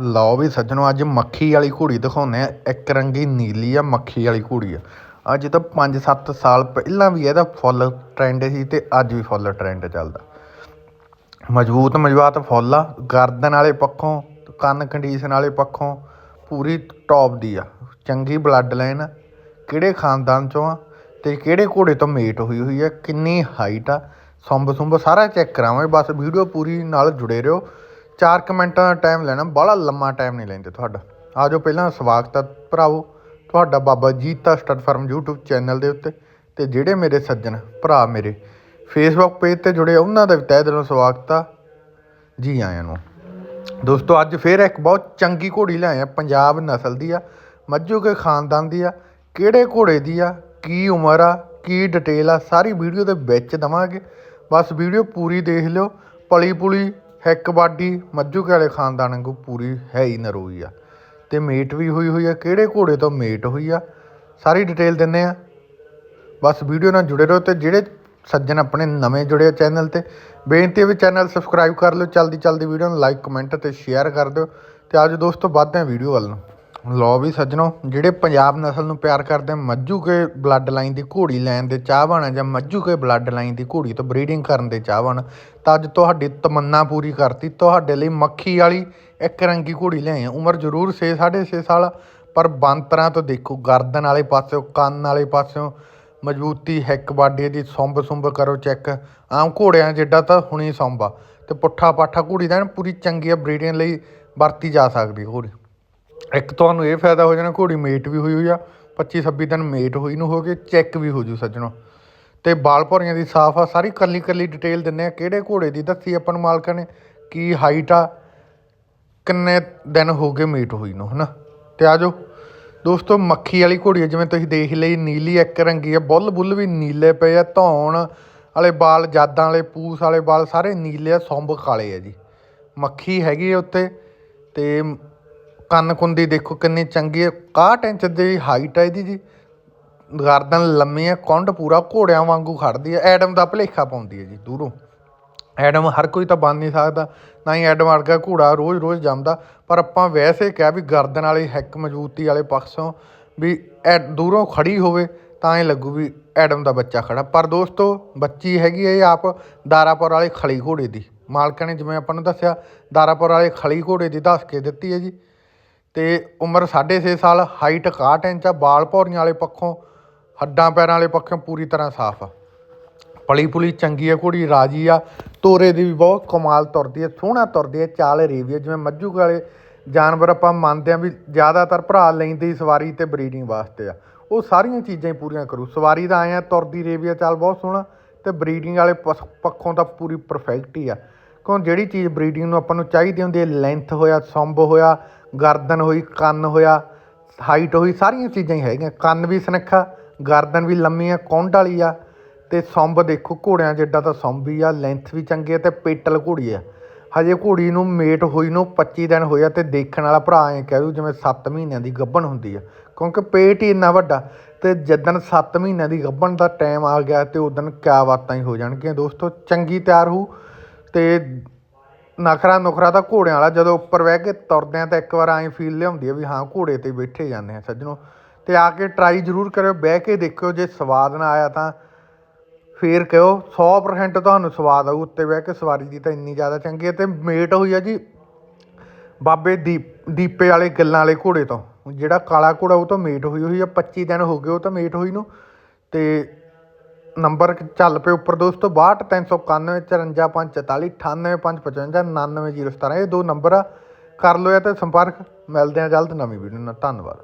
ਲਓ ਵੀ ਸੱਜਣੋ, ਅੱਜ ਮੱਖੀ ਵਾਲੀ ਘੋੜੀ ਦਿਖਾਉਂਦੇ ਆ ਇੱਕ ਰੰਗੀ ਨੀਲੀ ਆ, ਮੱਖੀ ਵਾਲੀ ਘੋੜੀ ਆ। ਅੱਜ ਤਾਂ 5-7 ਸਾਲ ਪਹਿਲਾਂ ਵੀ ਇਹਦਾ ਫੁੱਲ ਟ੍ਰੈਂਡ ਸੀ ਤੇ ਅੱਜ ਵੀ ਫੁੱਲ ਟ੍ਰੈਂਡ ਚੱਲਦਾ। ਮਜ਼ਬੂਤ ਮਜਵਾਤ ਫੁੱਲ ਆ, ਗਰਦਨ ਵਾਲੇ ਪੱਖੋਂ, ਕੰਨ ਕੰਡੀਸ਼ਨ ਵਾਲੇ ਪੱਖੋਂ ਪੂਰੀ ਟੌਪ ਦੀ ਆ। ਚੰਗੀ ਬਲੱਡ ਲਾਈਨ ਆ। ਕਿਹੜੇ ਖਾਨਦਾਨ ਚੋਂ ਆ ਤੇ ਕਿਹੜੇ ਘੋੜੇ ਤੋਂ ਮੇਟ ਹੋਈ ਹੋਈ ਆ, ਕਿੰਨੀ ਹਾਈਟ ਆ। ਸੁੰਬ ਸੁੰਬ ਸਾਰਾ ਚੈੱਕ ਕਰਾਵਾਂਗੇ। ਬਸ ਵੀਡੀਓ ਪੂਰੀ ਨਾਲ ਜੁੜੇ ਰਹੋ। ਚਾਰ ਮਿੰਟਾਂ ਦਾ ਟਾਈਮ ਲੈਣਾ ਬੜਾ ਲੰਮਾ ਟਾਈਮ ਨਹੀਂ ਲੈਂਦੇ ਤੁਹਾਡਾ। ਆਜੋ ਪਹਿਲਾਂ ਸਵਾਗਤ ਆ ਭਰਾਵੋ, ਤੁਹਾਡਾ Baba Jeeta stud farm YouTube channel ਦੇ ਉੱਤੇ ਤੇ ਜਿਹੜੇ ਮੇਰੇ ਸੱਜਣ ਭਰਾ ਮੇਰੇ ਫੇਸਬੁੱਕ ਪੇਜ ਤੇ ਜੁੜੇ ਉਹਨਾਂ ਦਾ ਵੀ ਤਹਿ ਦਿਲੋਂ ਸਵਾਗਤ ਆ। ਜੀ ਆਇਆਂ ਨੂੰ। ਦੋਸਤੋ, ਅੱਜ ਫੇਰ ਇੱਕ ਬਹੁਤ ਚੰਗੀ ਘੋੜੀ ਲਿਆਏ ਆ ਪੰਜਾਬ ਨਸਲ ਦੀ ਆ, ਮੱਝੂ ਕੇ ਖਾਨਦਾਨ ਦੀ ਆ, ਕਿਹੜੇ ਘੋੜੇ ਦੀ ਆ, ਕੀ ਉਮਰ ਆ, ਕੀ ਡਿਟੇਲ ਆ, ਸਾਰੀ ਵੀਡੀਓ ਦੇ ਵਿੱਚ ਦਵਾਂਗੇ। ਬਸ ਵੀਡੀਓ ਪੂਰੀ ਦੇਖ ਲਿਓ ਪਲੀ ਪੁਲੀ ਹੈਕ ਬਾਡੀ ਮੱਝੂ ਕੇ ਵਾਲੇ ਖਾਨਦਾਨ ਵਾਂਗੂ ਪੂਰੀ ਹੈ ਹੀ ਨਰੋਈ ਆ। ਤੇ ਮੇਟ ਵੀ ਹੋਈ ਹੋਈ ਆ। ਕਿਹੜੇ ਘੋੜੇ ਤੋਂ ਮੇਟ ਹੋਈ ਆ? ਸਾਰੀ ਡਿਟੇਲ ਦਿੰਨੇ ਆ। ਬਸ ਵੀਡੀਓ ਨਾਲ ਜੁੜੇ ਰਹੋ ਤੇ ਜਿਹੜੇ ਸੱਜਣ ਆਪਣੇ ਨਵੇਂ ਜੁੜੇ ਆ ਚੈਨਲ ਤੇ, ਬੇਨਤੀ ਹੈ ਵੀ ਚੈਨਲ ਸਬਸਕ੍ਰਾਈਬ ਕਰ ਲਿਓ। ਚਲਦੀ ਚਲਦੀ ਵੀਡੀਓ ਨੂੰ ਲਾਈਕ ਕਮੈਂਟ ਤੇ ਸ਼ੇਅਰ ਕਰ ਦਿਓ। ਤੇ ਅੱਜ ਦੋਸਤੋ, ਵੱਧਦੇ ਆ ਵੀਡੀਓ ਵੱਲ ਨੂੰ। ਲਓ ਵੀ ਸੱਜਣੋ, ਜਿਹੜੇ ਪੰਜਾਬ ਨਸਲ ਨੂੰ ਪਿਆਰ ਕਰਦੇ ਮੱਝੂ ਕੇ ਬਲੱਡ ਲਾਈਨ ਦੀ ਘੋੜੀ ਲੈਣ ਦੇ ਚਾਹਵਾਨ ਆ ਜਾਂ ਮੱਝੂ ਕੇ ਬਲੱਡ ਲਾਈਨ ਦੀ ਘੋੜੀ ਤੋਂ ਬਰੀਡਿੰਗ ਕਰਨ ਦੇ ਚਾਹਵਾਨ, ਤਾਂ ਅੱਜ ਤੁਹਾਡੀ ਤਮੰਨਾ ਪੂਰੀ ਕਰਤੀ। ਤੁਹਾਡੇ ਲਈ ਮੱਖੀ ਵਾਲੀ ਇੱਕ ਰੰਗੀ ਘੋੜੀ ਲਿਆਏ ਆ। ਉਮਰ ਜ਼ਰੂਰ 6 6.5 ਸਾਲ, ਪਰ ਬੰਤਰਾਂ ਤੋਂ ਦੇਖੋ, ਗਰਦਨ ਵਾਲੇ ਪਾਸਿਓਂ, ਕੰਨ ਵਾਲੇ ਪਾਸਿਓਂ ਮਜ਼ਬੂਤੀ ਹੈਕ ਬਾਡੀ ਦੀ ਸੁੰਬ ਸੁੰਬ ਕਰੋ, ਚੈੱਕ। ਆਮ ਘੋੜਿਆਂ ਜਿੱਡਾ ਤਾਂ ਹੁਣੀ ਸੁੰਬ ਆ। ਤੇ ਪੁੱਠਾ ਪਾਠਾ ਘੋੜੀ ਦਾ ਐਨ ਪੂਰੀ ਚੰਗੀ ਆ ਬਰੀਡਿੰਗ ਲਈ ਵਰਤੀ ਜਾ ਸਕਦੀ ਘੋੜੀ। ਇੱਕ ਤੁਹਾਨੂੰ ਇਹ ਫਾਇਦਾ ਹੋ ਜਾਣਾ, ਘੋੜੀ ਮੇਟ ਵੀ ਹੋਈ ਹੋਈ ਆ 25 26 ਦਿਨ ਮੇਟ ਹੋਈ ਨੂੰ ਹੋ ਗਏ ਚੈੱਕ ਵੀ ਹੋ ਜੂ ਸੱਜਣੋ। ਤੇ ਬਾਲ ਭੌਰੀਆਂ ਦੀ ਸਾਫ਼ ਆ, ਸਾਰੀ ਕੱਲੀ ਕੱਲੀ ਡਿਟੇਲ ਦਿੰਨੇ ਆ, ਕਿਹੜੇ ਘੋੜੇ ਦੀ ਦੱਸੀ ਆਪਾਂ ਨੂੰ ਮਾਲਕਾਂ ਨੇ, ਕੀ ਹਾਈਟ ਆ, ਕਿੰਨੇ ਦਿਨ ਹੋ ਗਏ ਮੀਟ ਹੋਈ ਨੂੰ, ਹਨਾ? ਤੇ ਆਜੋ ਦੋਸਤੋ, ਮੱਖੀ ਵਾਲੀ ਘੋੜੀ ਆ, ਜਿਵੇਂ ਤੁਸੀਂ ਦੇਖ ਲਈ, ਨੀਲੀ ਇੱਕ ਰੰਗੀ ਆ, ਬੁੱਲ ਬੁੱਲ ਵੀ ਨੀਲੇ ਪਏ ਆ, ਧੌਣ ਵਾਲੇ ਬਾਲ, ਜਾਦਾਂ ਵਾਲੇ, ਪੂਸ ਵਾਲੇ ਬਾਲ ਸਾਰੇ ਨੀਲੇ ਆ, ਸੌਂਬ ਕਾਲੇ ਆ ਜੀ। ਮੱਖੀ ਹੈਗੀ ਆ ਉੱਤੇ, ਤੇ ਕੰਨ ਕੁੰਦੀ ਦੇਖੋ ਕਿੰਨੀ ਚੰਗੀ ਹੈ। 61 ਇੰਚ ਦੀ ਹਾਈਟ ਹੈ ਇਹਦੀ ਜੀ। ਗਰਦਨ ਲੰਮੀ ਹੈ, ਕੁੰਡ ਪੂਰਾ ਘੋੜਿਆਂ ਵਾਂਗੂ ਖੜਦੀ ਹੈ। ਐਡਮ ਦਾ ਭਲੇਖਾ ਪਾਉਂਦੀ ਹੈ ਜੀ, ਦੂਰੋਂ। ਐਡਮ ਹਰ ਕੋਈ ਤਾਂ ਬਣ ਨਹੀਂ ਸਕਦਾ, ਨਾ ਹੀ ਐਡਮ ਵਰਗਾ ਘੋੜਾ ਰੋਜ਼-ਰੋਜ਼ ਜੰਮਦਾ। ਪਰ ਆਪਾਂ ਵੈਸੇ ਕਿਹਾ ਵੀ ਗਰਦਨ ਵਾਲੀ ਹੈਕ, ਮਜ਼ਬੂਤੀ ਵਾਲੇ ਪੱਖੋਂ ਵੀ ਐ ਦੂਰੋਂ ਖੜੀ ਹੋਵੇ ਤਾਂ ਇਹ ਲੱਗੂ ਵੀ ਐਡਮ ਦਾ ਬੱਚਾ ਖੜਾ। ਪਰ ਦੋਸਤੋ, ਬੱਚੀ ਹੈਗੀ ਹੈ ਇਹ ਆਪ ਦਾਰਾਪੁਰ ਵਾਲੇ ਖਲੀ ਘੋੜੇ ਦੀ। ਮਾਲਕਾਂ ਨੇ ਜਿਵੇਂ ਆਪਾਂ ਨੂੰ ਦੱਸਿਆ, ਦਾਰਾਪੁਰ ਵਾਲੇ ਖਲੀ ਘੋੜੇ ਦੀ ਦੱਸ ਕੇ ਦਿੱਤੀ ਹੈ ਜੀ। ਤੇ ਉਮਰ 6.5 ਸਾਲ ਹਾਈਟ 61 ਇੰਚ ਆ, ਬਾਲ ਭੌਰੀਆਂ ਵਾਲੇ ਪੱਖੋਂ, ਹੱਡਾਂ ਪੈਰਾਂ ਵਾਲੇ ਪੱਖੋਂ ਪੂਰੀ ਤਰ੍ਹਾਂ ਸਾਫ਼ ਆ। ਪਲੀ ਪੁਲੀ ਚੰਗੀ ਆ, ਘੋੜੀ ਰਾਜੀ ਆ, ਤੋਰੇ ਦੀ ਵੀ ਬਹੁਤ ਕਮਾਲ ਤੁਰਦੀ ਹੈ ਸੋਹਣਾ ਤੁਰਦੀ ਹੈ ਚਾਲ ਰੇਵੀ ਜਿਵੇਂ ਮੱਝੂ ਵਾਲੇ ਜਾਨਵਰ ਆਪਾਂ ਮੰਨਦੇ ਆ ਵੀ ਜ਼ਿਆਦਾਤਰ ਭਰਾ ਲੈਂਦੇ ਸਵਾਰੀ ਤੇ ਬਰੀਡਿੰਗ ਵਾਸਤੇ ਆ। ਉਹ ਸਾਰੀਆਂ ਚੀਜ਼ਾਂ ਹੀ ਪੂਰੀਆਂ ਕਰੂ। ਸਵਾਰੀ ਦਾ ਆਇਆ ਤੁਰਦੀ ਰੇਵੀਆ ਚਾਲ ਬਹੁਤ ਸੋਹਣਾ, ਤੇ ਬਰੀਡਿੰਗ ਵਾਲੇ ਪਸ- ਪੱਖੋਂ ਤਾਂ ਪੂਰੀ ਪਰਫੈਕਟ ਹੀ ਆ। ਕਿਉਂ ਜਿਹੜੀ ਚੀਜ਼ ਬਰੀਡਿੰਗ ਨੂੰ ਆਪਾਂ ਨੂੰ ਚਾਹੀਦੀ ਹੁੰਦੀ ਹੈ ਲੈਂਥ ਹੋਇਆ ਸੰਭ ਹੋਇਆ ਗਰਦਨ ਹੋਈ, ਕੰਨ ਹੋਇਆ ਹਾਈਟ ਹੋਈ, ਸਾਰੀਆਂ ਚੀਜ਼ਾਂ ਹੀ ਹੈਗੀਆਂ। ਕੰਨ ਵੀ ਸੁਨੱਖਾ, ਗਰਦਨ ਵੀ ਲੰਮੀ ਆ, ਕੁੰਡ ਵਾਲੀ ਆ। ਅਤੇ ਸੰਭ ਦੇਖੋ, ਘੋੜਿਆਂ ਜਿੱਡਾ ਤਾਂ ਸੰਭ ਹੀ ਆ ਲੈਂਥ ਵੀ ਚੰਗੀ ਆ ਅਤੇ ਪੇਟਲ ਘੋੜੀ ਆ। ਹਜੇ ਘੋੜੀ ਨੂੰ ਮੇਟ ਹੋਈ ਨੂੰ 25 ਦਿਨ ਹੋਇਆ ਅਤੇ ਦੇਖਣ ਵਾਲਾ ਭਰਾ ਐਂ ਕਹਿ ਦੂ, ਜਿਵੇਂ 7 ਮਹੀਨਿਆਂ ਦੀ ਗੱਭਣ ਹੁੰਦੀ ਆ। ਕਿਉਂਕਿ ਪੇਟ ਹੀ ਇੰਨਾ ਵੱਡਾ ਅਤੇ ਜਿੱਦਣ 7 ਮਹੀਨਿਆਂ ਦੀ ਗੱਭਣ ਦਾ ਟਾਈਮ ਆ ਗਿਆ ਅਤੇ ਉਦੋਂ ਕਿਆ ਬਾਤਾਂ ਹੀ ਹੋ ਜਾਣਗੀਆਂ ਦੋਸਤੋ। ਚੰਗੀ ਤਿਆਰ ਹੋ ਅਤੇ ਨਖਰਾ ਨੁਖਰਾ ਤਾਂ ਘੋੜਿਆਂ ਵਾਲਾ, ਜਦੋਂ ਉੱਪਰ ਬਹਿ ਕੇ ਤੁਰਦੇ ਆ ਤਾਂ ਇੱਕ ਵਾਰ ਐਂ ਫੀਲ ਲਿਆਉਂਦੀ ਆ ਵੀ ਹਾਂ, ਘੋੜੇ ਤੇ ਬੈਠੇ ਜਾਂਦੇ ਆ ਸੱਜਣੋ। ਤੇ ਆ ਕੇ ਟਰਾਈ ਜ਼ਰੂਰ ਕਰਿਓ, ਬਹਿ ਕੇ ਦੇਖਿਓ, ਜੇ ਸਵਾਦ ਨਾ ਆਇਆ ਤਾਂ ਫੇਰ ਕਹੋ 100% ਤੁਹਾਨੂੰ ਸਵਾਦ ਆਊ, ਉੱਤੇ ਬਹਿ ਕੇ ਸਵਾਰੀ ਦੀ ਤਾਂ ਇੰਨੀ ਜ਼ਿਆਦਾ ਚੰਗੀ ਹੈ ਤੇ ਮੇਟ ਹੋਈ ਆ ਜੀ ਬਾਬੇ ਦੀਪ, ਦੀਪੇ ਵਾਲੇ ਗੱਲਾਂ ਵਾਲੇ ਘੋੜੇ ਤੋਂ। ਜਿਹੜਾ ਕਾਲਾ ਘੋੜਾ ਉਹ ਤਾਂ ਮੇਟ ਹੋਈ ਹੋਈ ਆ 25 ਦਿਨ ਹੋ ਗਏ ਉਹ ਤਾਂ ਮੇਟ ਹੋਈ ਨੂੰ। ਤੇ ਨੰਬਰ ਚੱਲ ਪਏ ਉੱਪਰ ਦੋਸਤੋ 62 391 54 544 98 555 99 017 ਇਹ ਦੋ ਨੰਬਰ ਆ। ਕਰ ਲਓ ਜਾਂ ਤੇ ਸੰਪਰਕ, ਮਿਲਦੇ ਆ ਜਲਦ ਨਵੀਂ ਵੀਡੀਓ ਨਾਲ, ਧੰਨਵਾਦ।